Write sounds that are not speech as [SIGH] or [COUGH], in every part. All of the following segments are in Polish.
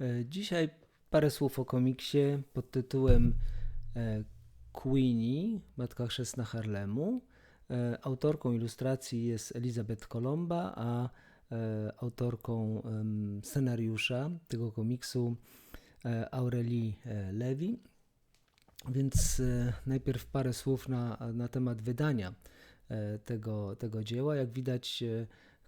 E, Dzisiaj parę słów o komiksie pod tytułem e, Queenie, Matka Chrzestna Harlemu. E, Autorką ilustracji jest Elizabeth Colomba, a autorką scenariusza tego komiksu Aurelie Levy. Więc najpierw parę słów na, na temat wydania tego, tego dzieła. Jak widać,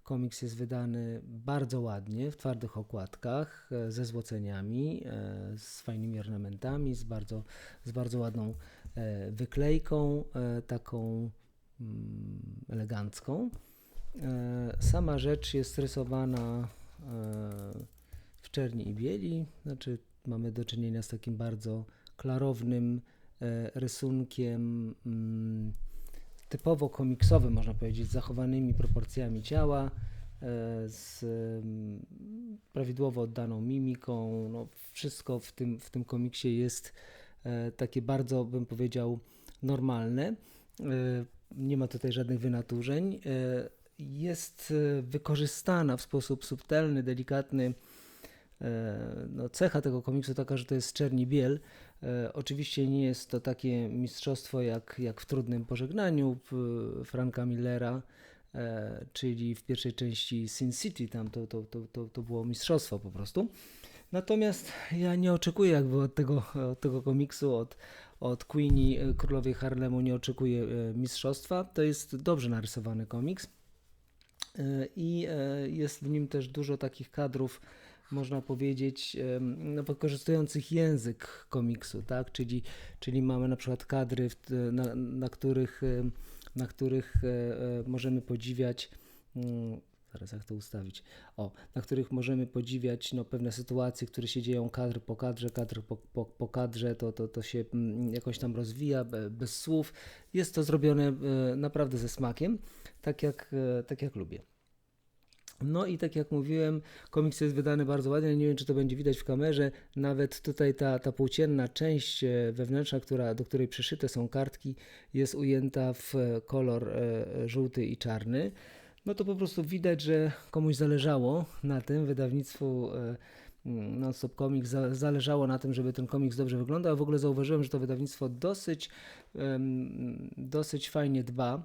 komiks jest wydany bardzo ładnie, w twardych okładkach, e, ze złoceniami, e, z fajnymi ornamentami, z bardzo, z bardzo ładną e, wyklejką, taką mm, elegancką. Sama rzecz jest rysowana w czerni i bieli, znaczy mamy do czynienia z takim bardzo klarownym rysunkiem, mm, typowo komiksowym, można powiedzieć, z zachowanymi proporcjami ciała, e, z mm, prawidłowo oddaną mimiką. No, wszystko w tym, w tym komiksie jest e, takie bardzo, bym powiedział, normalne. E, Nie ma tutaj żadnych wynaturzeń. Jest wykorzystana w sposób subtelny, delikatny no, cecha tego komiksu taka, że to jest czerni biel. E, oczywiście nie jest to takie mistrzostwo jak, jak w Trudnym Pożegnaniu Franka Millera, e, czyli w pierwszej części Sin City, tam to, to, to, to, było mistrzostwo po prostu. Natomiast ja nie oczekuję jakby od tego, od tego komiksu, od, od Queenie Królowej Harlemu nie oczekuję e, mistrzostwa. To jest dobrze narysowany komiks i jest w nim też dużo takich kadrów, można powiedzieć, no, wykorzystujących język komiksu, tak? Czyli, czyli mamy na przykład kadry, na, na których, na których e, e, możemy podziwiać. mm, Zaraz jak to ustawić? O, na których możemy podziwiać no, pewne sytuacje, które się dzieją kadr po kadrze, kadr po, po, po kadrze, to, to, to się mm, jakoś tam rozwija be- bez słów. Jest to zrobione e, naprawdę ze smakiem, tak jak, tak jak lubię. No i tak jak mówiłem, komiks jest wydany bardzo ładnie. Nie wiem, czy to będzie widać w kamerze. Nawet tutaj ta, ta płócienna część e, wewnętrzna, która, do której przyszyte są kartki, jest ujęta w kolor e, żółty i czarny. No to po prostu widać, że komuś zależało na tym wydawnictwu e, mm, Non-Stop Comics za- zależało na tym, żeby ten komiks dobrze wyglądał. W ogóle zauważyłem, że to wydawnictwo dosyć, dosyć fajnie dba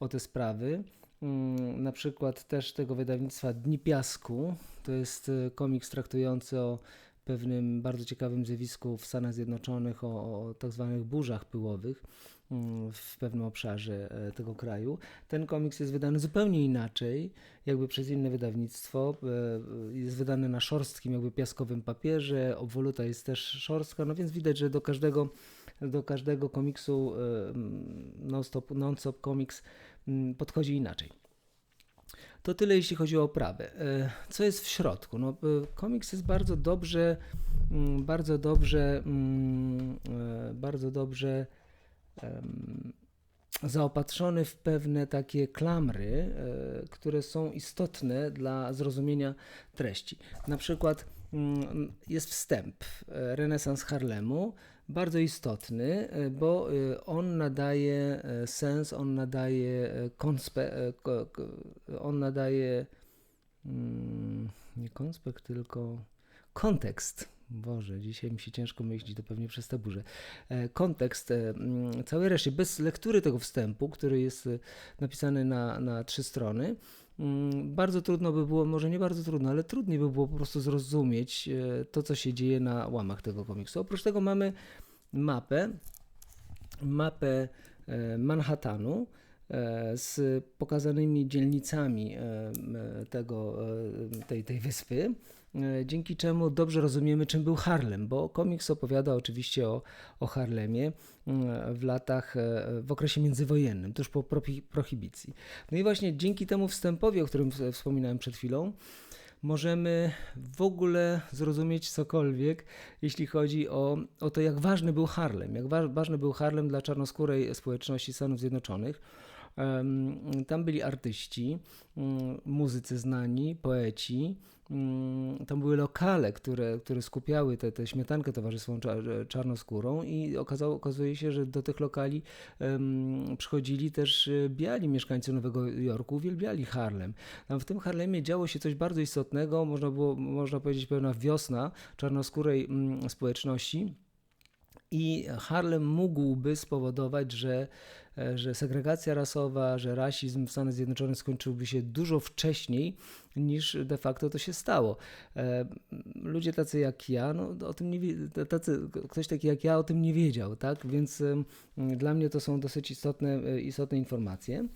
o te sprawy. Mm, Na przykład też tego wydawnictwa Dni Piasku. To jest e, komiks traktujący o pewnym bardzo ciekawym zjawisku w Stanach Zjednoczonych, o, o tak zwanych burzach pyłowych mm, w pewnym obszarze e, tego kraju. Ten komiks jest wydany zupełnie inaczej, jakby przez inne wydawnictwo. E, e, Jest wydany na szorstkim, jakby piaskowym papierze, obwoluta jest też szorstka, no więc widać, że do każdego, do każdego komiksu e, mm, non-stop, non-stop comics mm, podchodzi inaczej. To tyle, jeśli chodzi o oprawę. E, Co jest w środku? No, e, komiks jest bardzo dobrze, mm, bardzo dobrze, mm, e, bardzo dobrze zaopatrzony w pewne takie klamry, e, które są istotne dla zrozumienia treści. Na przykład mm, jest wstęp e, Renesans Harlemu, bardzo istotny, e, bo on nadaje sens, on nadaje konspe, ko- ko- on nadaje mm, nie konspekt, tylko kontekst. Boże, dzisiaj mi się ciężko myśleć, to pewnie przez tę burzę. E, Kontekst e, całej reszty, bez lektury tego wstępu, który jest e, napisany na, na trzy strony, bardzo trudno by było, może nie bardzo trudno, ale trudniej by było po prostu zrozumieć to, co się dzieje na łamach tego komiksu. Oprócz tego mamy mapę, mapę Manhattanu z pokazanymi dzielnicami tego, tej, tej wyspy, dzięki czemu dobrze rozumiemy, czym był Harlem, bo komiks opowiada oczywiście o, o Harlemie mm, w latach, e, w okresie międzywojennym, tuż po prohi- prohibicji. No i właśnie dzięki temu wstępowi, o którym wspominałem przed chwilą, możemy w ogóle zrozumieć cokolwiek, jeśli chodzi o, o to, jak ważny był Harlem, jak wa- ważny był Harlem dla czarnoskórej społeczności Stanów Zjednoczonych. Tam byli artyści, muzycy znani, poeci, tam były lokale, które, które skupiały tę śmietankę towarzyską czarnoskórą i okazało, okazuje się, że do tych lokali um, przychodzili też e, biali mieszkańcy Nowego Jorku, uwielbiali Harlem. Tam w tym Harlemie działo się coś bardzo istotnego, można, było, można powiedzieć pewna wiosna czarnoskórej um, społeczności i Harlem mógłby spowodować, że, e, że segregacja rasowa, że rasizm w Stanach Zjednoczonych skończyłby się dużo wcześniej niż de facto to się stało. E, ludzie tacy jak ja, no, o tym nie, tacy, ktoś taki jak ja o tym nie wiedział, tak? Więc dla mnie to są dosyć istotne, e, istotne informacje.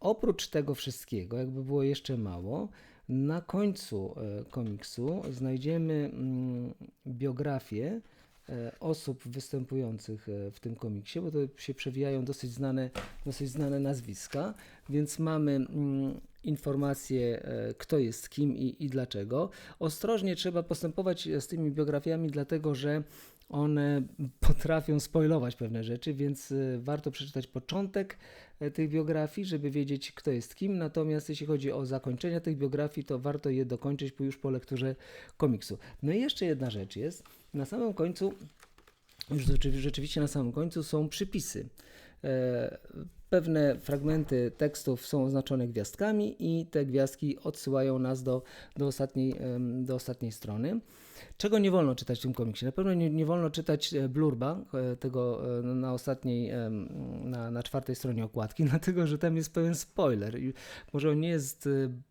Oprócz tego wszystkiego, jakby było jeszcze mało, na końcu komiksu znajdziemy mm, biografię osób występujących e, w tym komiksie, bo to się przewijają dosyć znane, dosyć znane nazwiska, więc mamy mm, informacje, e, kto jest kim i, i dlaczego. Ostrożnie trzeba postępować z tymi biografiami, dlatego że one [LAUGHS] potrafią spoilować pewne rzeczy, więc warto przeczytać początek tych biografii, żeby wiedzieć, kto jest kim. Natomiast jeśli chodzi o zakończenia tych biografii, to warto je dokończyć już po lekturze komiksu. No i jeszcze jedna rzecz jest na samym końcu, już rzeczywiście na samym końcu są przypisy. E, pewne fragmenty tekstów są oznaczone gwiazdkami i te gwiazdki odsyłają nas do, do, ostatniej, do ostatniej strony. Czego nie wolno czytać w tym komiksie? Na pewno nie, nie wolno czytać e, blurba e, tego na ostatniej, na, na czwartej stronie okładki, [LAUGHS] dlatego że tam jest pewien spoiler. Może on nie jest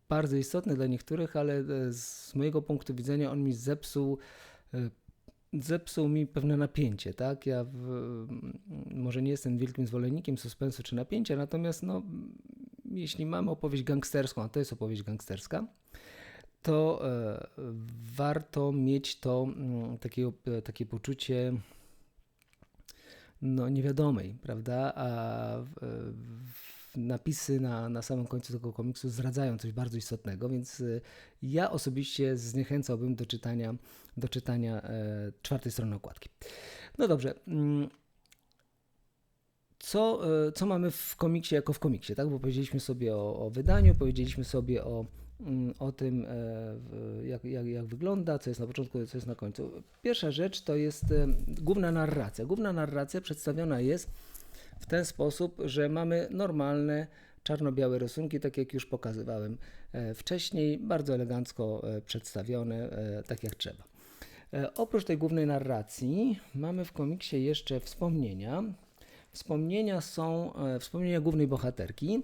bardzo istotny dla niektórych, ale z mojego punktu widzenia on mi zepsuł zepsuł mi pewne napięcie, tak? Ja w, może nie jestem wielkim zwolennikiem suspensu czy napięcia, natomiast no, jeśli mamy opowieść gangsterską, a to jest opowieść gangsterska, to e, warto mieć to mm, takie, takie poczucie no, niewiadomej, prawda? A w, w, napisy na, na samym końcu tego komiksu zdradzają coś bardzo istotnego, więc y, ja osobiście zniechęcałbym do czytania, do czytania e, czwartej strony okładki. No dobrze. Mm, co, e, co mamy w komiksie jako w komiksie, tak? Bo powiedzieliśmy sobie o, o wydaniu, powiedzieliśmy sobie o, mm, o tym, e, jak, jak, jak wygląda, co jest na początku, co jest na końcu. Pierwsza rzecz to jest główna narracja. Główna narracja przedstawiona jest w ten sposób, że mamy normalne czarno-białe rysunki, tak jak już pokazywałem e, wcześniej, bardzo elegancko e, przedstawione, e, tak jak trzeba. Oprócz tej głównej narracji mamy w komiksie jeszcze wspomnienia. Wspomnienia są, wspomnienia głównej bohaterki.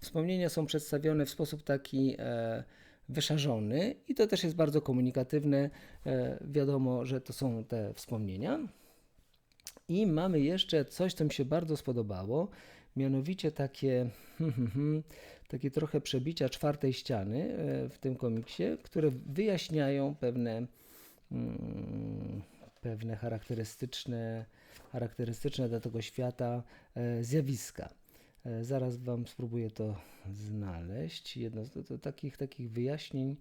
Wspomnienia są przedstawione w sposób taki wyszarzony i to też jest bardzo komunikatywne. Wiadomo, że to są te wspomnienia. I mamy jeszcze coś, co mi się bardzo spodobało, mianowicie takie, [LAUGHS] takie trochę przebicia czwartej ściany e, w tym komiksie, które wyjaśniają pewne, mm, pewne charakterystyczne, charakterystyczne dla tego świata e, zjawiska. E, zaraz Wam spróbuję to znaleźć. Jedno z takich, takich wyjaśnień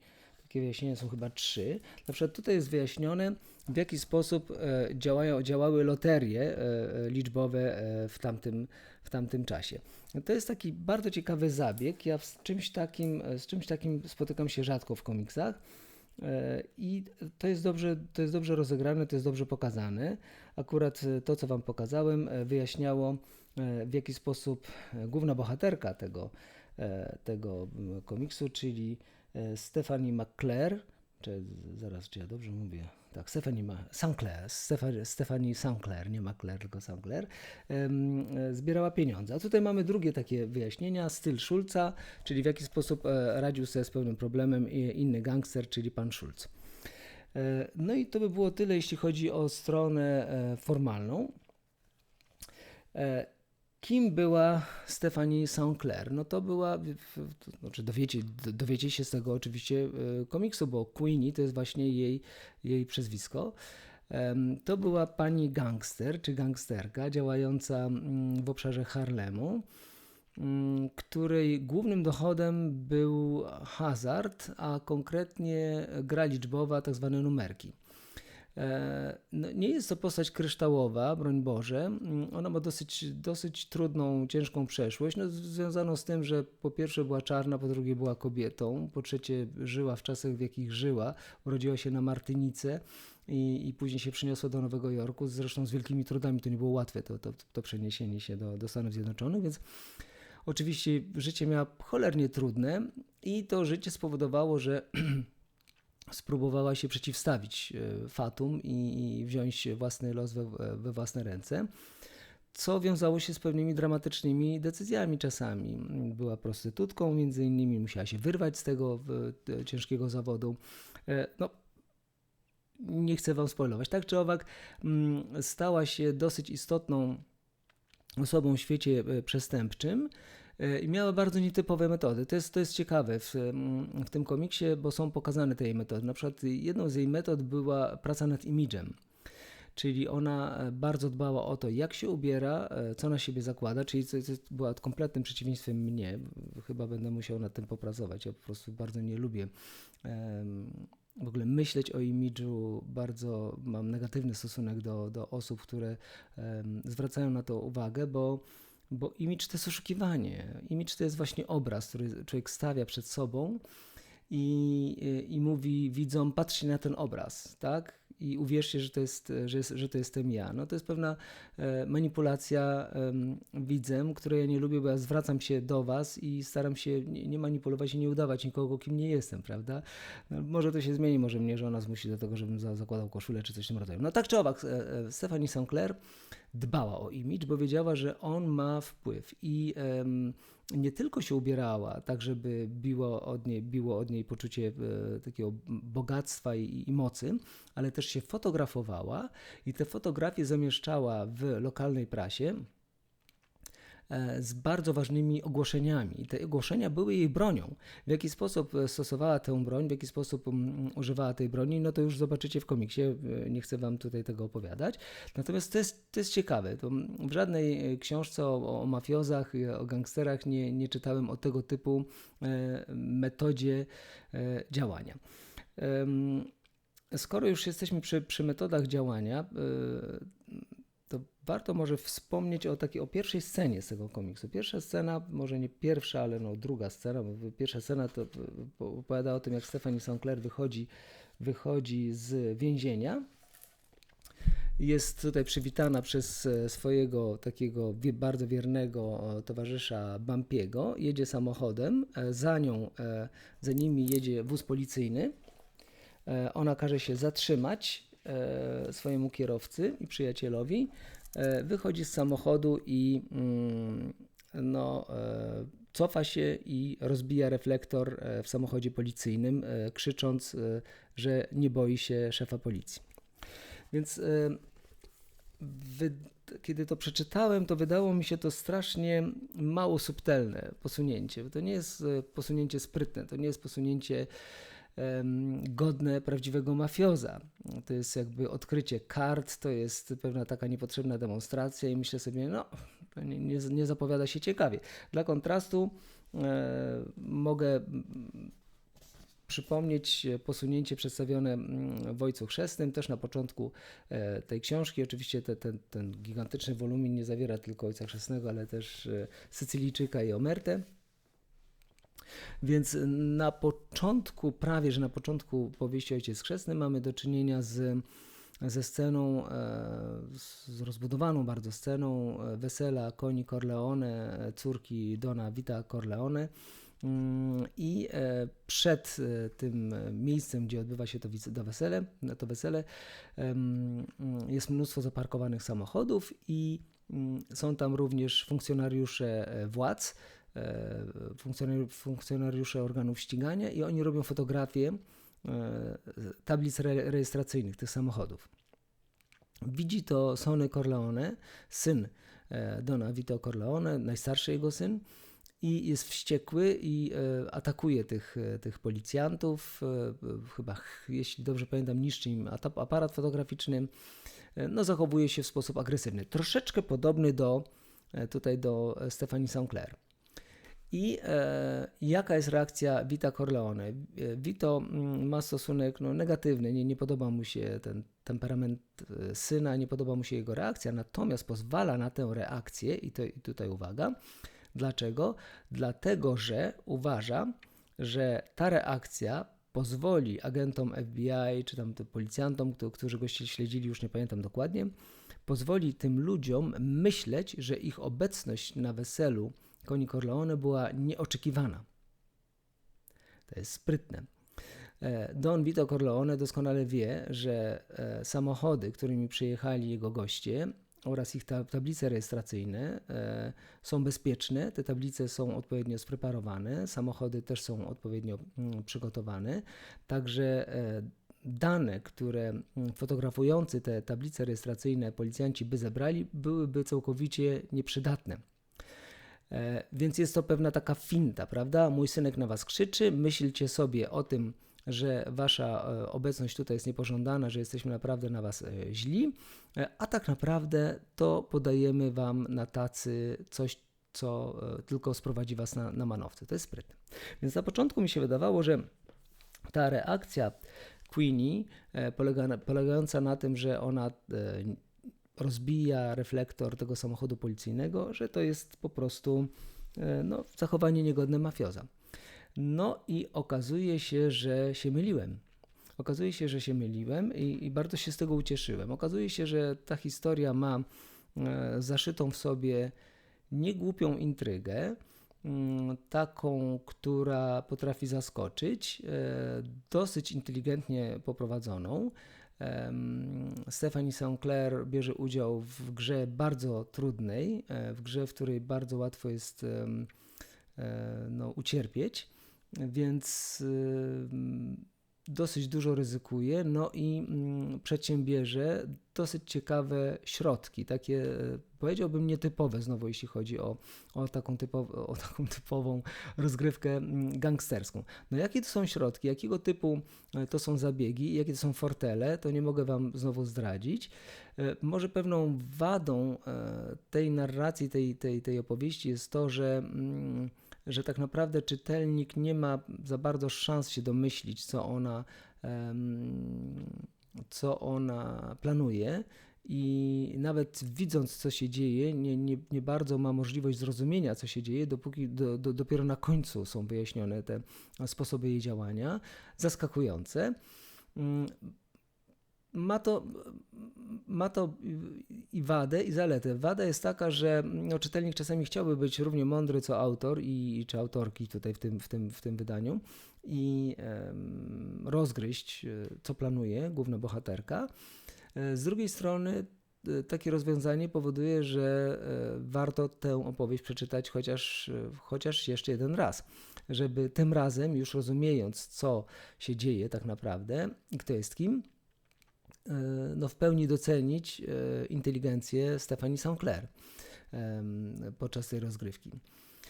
takie wyjaśnienia są chyba trzy. Na przykład tutaj jest wyjaśnione, w jaki sposób e, działają, działały loterie e, e, liczbowe w tamtym, w tamtym czasie. To jest taki bardzo ciekawy zabieg. Ja z czymś takim, z czymś takim spotykam się rzadko w komiksach. I to jest, dobrze, to jest dobrze rozegrane, to jest dobrze pokazane. Akurat to, co Wam pokazałem, wyjaśniało, w jaki sposób główna bohaterka tego, tego komiksu, czyli Stephanie McClare, czy zaraz, czy ja dobrze mówię? Tak, Stephanie Sinclair, Stephanie Sinclair, nie McClare, tylko Sinclair, e, zbierała pieniądze. A tutaj mamy drugie takie wyjaśnienia, styl Schulza, czyli w jaki sposób e, radził sobie z pewnym problemem inny gangster, czyli pan Schulz. No i to by było tyle, jeśli chodzi o stronę formalną. Kim była Stephanie Sinclair? No to była, znaczy dowiecie, dowiecie się z tego oczywiście e, komiksu, bo Queenie to jest właśnie jej, jej przezwisko. To była pani gangster, czy gangsterka działająca mm, w obszarze Harlemu, mm, której głównym dochodem był hazard, a konkretnie gra liczbowa, tak zwane numerki. E, no, nie jest to postać kryształowa, broń Boże. Mm, ona ma dosyć, dosyć trudną, ciężką przeszłość, no, związaną z tym, że po pierwsze była czarna, po drugie była kobietą, po trzecie żyła w czasach, w jakich żyła, urodziła się na Martynice i, i później się przyniosła do Nowego Jorku, zresztą z wielkimi trudami, to nie było łatwe, to, to, to przeniesienie się do, do Stanów Zjednoczonych, więc oczywiście życie miała cholernie trudne i to życie spowodowało, że [CLEARS THROAT] spróbowała się przeciwstawić e, Fatum i, wziąć własny los we, we własne ręce co wiązało się z pewnymi dramatycznymi decyzjami czasami. Była prostytutką, między innymi musiała się wyrwać z tego ciężkiego zawodu. E, no, nie chcę Wam spoilować. Tak czy owak, mm, stała się dosyć istotną osobą w świecie e, przestępczym. E, i miała bardzo nietypowe metody. To jest, to jest ciekawe w, w tym komiksie, bo są pokazane te jej metody. Na przykład jedną z jej metod była praca nad imidżem. Czyli ona e, bardzo dbała o to, jak się ubiera, e, co na siebie zakłada, czyli to, to była kompletnym przeciwieństwem mnie. Chyba będę musiał nad tym popracować. Ja po prostu bardzo nie lubię um, w ogóle myśleć o imidżu. Bardzo mam negatywny stosunek do, do osób, które um, zwracają na to uwagę, bo bo imidż to jest oszukiwanie. Imidż to jest właśnie obraz, który człowiek stawia przed sobą i, i mówi widzom, patrzcie na ten obraz, tak? i uwierzcie, że to, jest, że, jest, że to jestem ja. No to jest pewna e, manipulacja widzem, której ja nie lubię, bo ja zwracam się do was i staram się nie, manipulować i nie udawać nikogo, kim nie jestem, prawda? No, może to się zmieni, może mnie żona zmusi do tego, żebym za, zakładał koszulę czy coś w tym rodzaju. No tak czy owak, e, e, Stephanie Sinclair dbała o imidż, bo wiedziała, że on ma wpływ i nie tylko się ubierała tak, żeby biło od niej, biło od niej poczucie e, takiego bogactwa i, i, mocy, ale też się fotografowała i te fotografie zamieszczała w lokalnej prasie. E, z bardzo ważnymi ogłoszeniami. Te ogłoszenia były jej bronią. W jaki sposób e, stosowała tę broń, w jaki sposób mm, używała tej broni, no to już zobaczycie w komiksie. E, nie chcę Wam tutaj tego opowiadać. Natomiast to jest, to jest ciekawe. To w żadnej książce o, o mafiozach, o gangsterach nie, nie czytałem o tego typu metodzie działania. Skoro już jesteśmy przy, przy metodach działania, to warto może wspomnieć o takiej, o pierwszej scenie z tego komiksu. Pierwsza scena, może nie pierwsza, ale no druga scena, bo pierwsza scena to opowiada o tym, jak Stephanie Sinclair wychodzi, wychodzi z więzienia. Jest tutaj przywitana przez e, swojego takiego bardzo wiernego towarzysza Bampiego. Jedzie samochodem, e, za nią, e, za nimi jedzie wóz policyjny. Ona każe się zatrzymać swojemu kierowcy i przyjacielowi. E, wychodzi z samochodu i mm, no, e, cofa się i rozbija reflektor e, w samochodzie policyjnym, krzycząc, że nie boi się szefa policji. Więc wy, kiedy to przeczytałem, to wydało mi się to strasznie mało subtelne posunięcie. To nie jest posunięcie sprytne, to nie jest posunięcie godne prawdziwego mafioza. To jest jakby odkrycie kart, to jest pewna taka niepotrzebna demonstracja i myślę sobie, no, nie, nie, nie zapowiada się ciekawie. Dla kontrastu e, mogę przypomnieć posunięcie przedstawione mm, w Ojcu Chrzestnym, też na początku e, tej książki. Oczywiście te, ten, ten gigantyczny wolumin nie zawiera tylko Ojca Chrzestnego, ale też e, Sycylijczyka i Omertę. Więc na początku, prawie że na początku powieści Ojciec Chrzestny mamy do czynienia z, ze sceną, e, z rozbudowaną bardzo sceną e, wesela Coni Corleone, córki Dona Vita Corleone. Mm, I e, przed tym miejscem, gdzie odbywa się to, to wesele, to wesele, jest mnóstwo zaparkowanych samochodów i mm, są tam również funkcjonariusze władz, funkcjonariusze organów ścigania i oni robią fotografie e, tablic rejestracyjnych tych samochodów. Widzi to Sonny Corleone, syn e, Dona Vito Corleone, najstarszy jego syn, i jest wściekły i atakuje tych, tych policjantów. Chyba, jeśli dobrze pamiętam, niszczy im aparat fotograficzny. No, zachowuje się w sposób agresywny. Troszeczkę podobny do tutaj do Stefani Sinclair. I e, jaka jest reakcja Vita Corleone? E, Vito mm, ma stosunek no, negatywny, nie, nie podoba mu się ten temperament e, syna, nie podoba mu się jego reakcja, natomiast pozwala na tę reakcję, i, to, i tutaj uwaga, dlaczego? Dlatego, że uważa, że ta reakcja pozwoli agentom FBI czy tam policjantom, którzy go śledzili, już nie pamiętam dokładnie, pozwoli tym ludziom myśleć, że ich obecność na weselu Koni Corleone była nieoczekiwana. To jest sprytne. E, Don Vito Corleone doskonale wie, że e, samochody, którymi przyjechali jego goście oraz ich tablice rejestracyjne e, są bezpieczne, te tablice są odpowiednio spreparowane, samochody też są odpowiednio mm, przygotowane, także dane, które mm, fotografujący te tablice rejestracyjne policjanci by zebrali, byłyby całkowicie nieprzydatne. E, więc jest to pewna taka finta, prawda? Mój synek na was krzyczy, myślcie sobie o tym, że wasza e, obecność tutaj jest niepożądana, że jesteśmy naprawdę na was e, źli, a tak naprawdę to podajemy wam na tacy coś, co tylko sprowadzi was na, na manowce. To jest sprytne. Więc na początku mi się wydawało, że ta reakcja Queenie polega, polegająca na tym, że ona rozbija reflektor tego samochodu policyjnego, że to jest po prostu e, no, zachowanie niegodne mafioza. No i okazuje się, że się myliłem. Okazuje się, że się myliłem i, i bardzo się z tego ucieszyłem. Okazuje się, że ta historia ma e, zaszytą w sobie niegłupią intrygę, mm, taką, która potrafi zaskoczyć, e, dosyć inteligentnie poprowadzoną. Stephanie Sinclair bierze udział w grze bardzo trudnej, e, w grze, w której bardzo łatwo jest e, no, ucierpieć, więc dosyć dużo ryzykuje, no i mm, przedsiębierze dosyć ciekawe środki, takie powiedziałbym nietypowe znowu, jeśli chodzi o, o, taką, typow, o taką typową rozgrywkę mm, gangsterską. No jakie to są środki, jakiego typu e, to są zabiegi, jakie to są fortele, to nie mogę Wam znowu zdradzić. E, może pewną wadą e, tej narracji, tej, tej, tej opowieści jest to, że mm, że tak naprawdę czytelnik nie ma za bardzo szans się domyślić, co ona, co ona planuje. I nawet widząc, co się dzieje, nie, nie, nie bardzo ma możliwość zrozumienia, co się dzieje, dopóki do, do, dopiero na końcu są wyjaśnione te sposoby jej działania. Zaskakujące. Ma to, ma to i wadę, i zaletę. Wada jest taka, że no, czytelnik czasami chciałby być równie mądry co autor i czy autorki tutaj w tym, w tym, w tym wydaniu i um, rozgryźć, e, co planuje główna bohaterka. E, z drugiej strony e, takie rozwiązanie powoduje, że warto tę opowieść przeczytać chociaż, chociaż jeszcze jeden raz, żeby tym razem, już rozumiejąc, co się dzieje tak naprawdę i kto jest kim, no, w pełni docenić e, inteligencję Stephanie Sinclair podczas tej rozgrywki.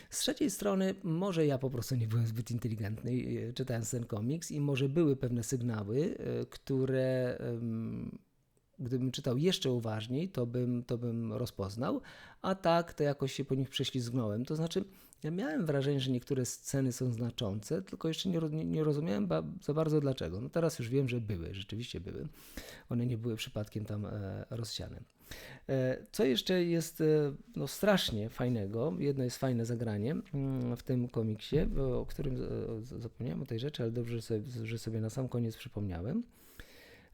Z trzeciej strony, może ja po prostu nie byłem zbyt inteligentny e, czytając ten komiks i może były pewne sygnały, które gdybym czytał jeszcze uważniej, to bym, to bym rozpoznał, a tak to jakoś się po nich prześlizgnąłem. To znaczy, ja miałem wrażenie, że niektóre sceny są znaczące, tylko jeszcze nie, nie, rozumiałem za bardzo dlaczego. No teraz już wiem, że były, rzeczywiście były. One nie były przypadkiem tam e, rozsiane. E, co jeszcze jest e, no, strasznie fajnego, jedno jest fajne zagranie mm, w tym komiksie, o którym e, zapomniałem o tej rzeczy, ale dobrze, że sobie, że sobie na sam koniec przypomniałem.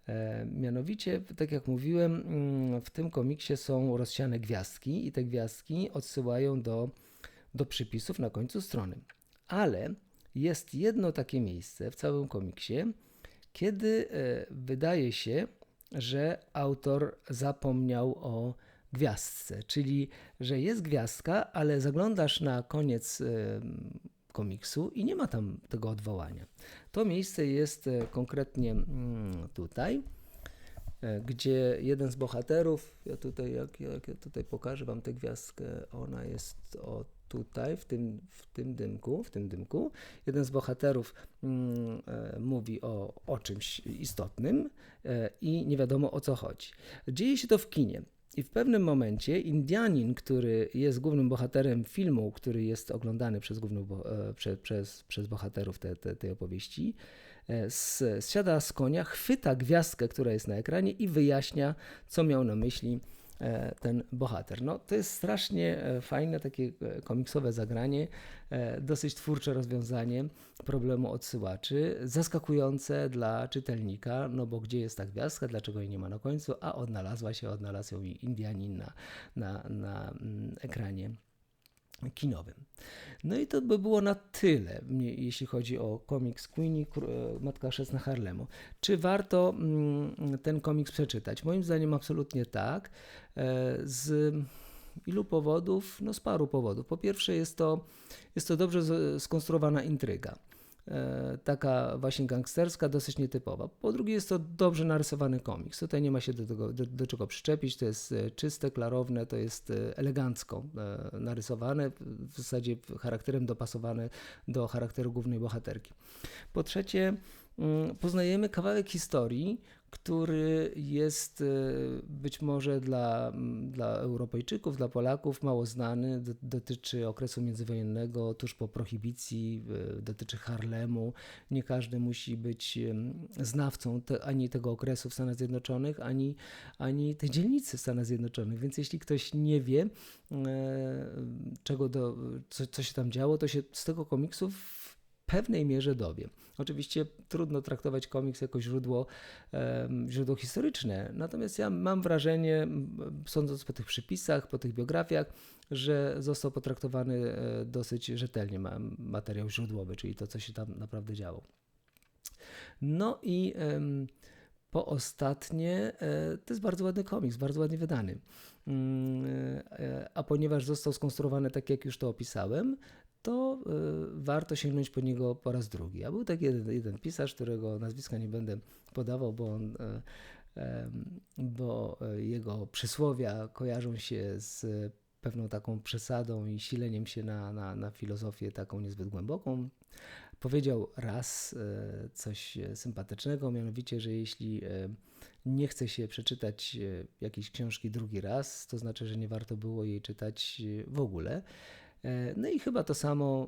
E, mianowicie, tak jak mówiłem, mm, w tym komiksie są rozsiane gwiazdki i te gwiazdki odsyłają do do przypisów na końcu strony. Ale jest jedno takie miejsce w całym komiksie, kiedy e, wydaje się, że autor zapomniał o gwiazdce, czyli że jest gwiazdka, ale zaglądasz na koniec e, komiksu i nie ma tam tego odwołania. To miejsce jest e, konkretnie mm, tutaj, gdzie jeden z bohaterów, ja tutaj, jak, jak ja tutaj pokażę Wam tę gwiazdkę, ona jest o tutaj, w tym, w tym dymku, w tym dymku, jeden z bohaterów mm, e, mówi o, o czymś istotnym e, i nie wiadomo o co chodzi. Dzieje się to w kinie. I w pewnym momencie Indianin, który jest głównym bohaterem filmu, który jest oglądany przez, głównych, bo- e, prze, przez, przez bohaterów te, te, tej opowieści, e, z, zsiada z konia, chwyta gwiazdkę, która jest na ekranie i wyjaśnia, co miał na myśli e, ten bohater. No, to jest strasznie e, fajne, takie e, komiksowe zagranie, e, dosyć twórcze rozwiązanie problemu odsyłaczy, zaskakujące dla czytelnika, no bo gdzie jest ta gwiazdka, dlaczego jej nie ma na końcu, a odnalazła się, odnalazł ją Indianin na, na, na mm, ekranie kinowym. No i to by było na tyle, jeśli chodzi o komiks Queenie, e, Matka Chrzestna Harlemu. Czy warto mm, ten komiks przeczytać? Moim zdaniem absolutnie tak. E, Z ilu powodów? No z paru powodów. Po pierwsze jest to, jest to dobrze skonstruowana intryga. E, Taka właśnie gangsterska, dosyć nietypowa. Po drugie, jest to dobrze narysowany komiks. Tutaj nie ma się do, tego, do, do czego przyczepić. To jest e, czyste, klarowne, to jest e, elegancko narysowane, w zasadzie charakterem dopasowane do charakteru głównej bohaterki. Po trzecie, mm, poznajemy kawałek historii, który jest e, być może dla, dla Europejczyków, dla Polaków mało znany. Do, dotyczy okresu międzywojennego, tuż po prohibicji, e, dotyczy Harlemu. Nie każdy musi być znawcą te, ani tego okresu w Stanach Zjednoczonych, ani, ani tej dzielnicy w Stanach Zjednoczonych. Więc jeśli ktoś nie wie, e, czego do, co, co się tam działo, to się z tego komiksu pewnej mierze dowie. Oczywiście trudno traktować komiks jako źródło, źródło historyczne, natomiast ja mam wrażenie, sądząc po tych przypisach, po tych biografiach, że został potraktowany e, dosyć rzetelnie ma, materiał źródłowy, czyli to, co się tam naprawdę działo. No i po ostatnie, e, to jest bardzo ładny komiks, bardzo ładnie wydany. Mm, e, A ponieważ został skonstruowany tak, jak już to opisałem, to e, warto sięgnąć po niego po raz drugi. A był taki jeden, jeden pisarz, którego nazwiska nie będę podawał, bo on. em, Bo e, jego przysłowia kojarzą się z pewną taką przesadą i sileniem się na, na, na filozofię taką niezbyt głęboką. Powiedział raz coś sympatycznego, mianowicie, że jeśli nie chce się przeczytać jakiejś książki drugi raz, to znaczy, że nie warto było jej czytać w ogóle. E, No i chyba to samo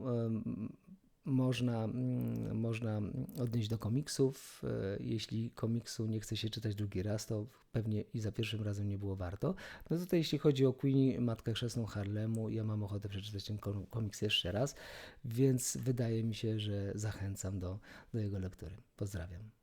można, mm, można odnieść do komiksów. E, Jeśli komiksu nie chce się czytać drugi raz, to pewnie i za pierwszym razem nie było warto. No tutaj jeśli chodzi o Queenie, Matkę Chrzestną Harlemu, ja mam ochotę przeczytać ten kom- komiks jeszcze raz, więc wydaje mi się, że zachęcam do, do jego lektury. Pozdrawiam.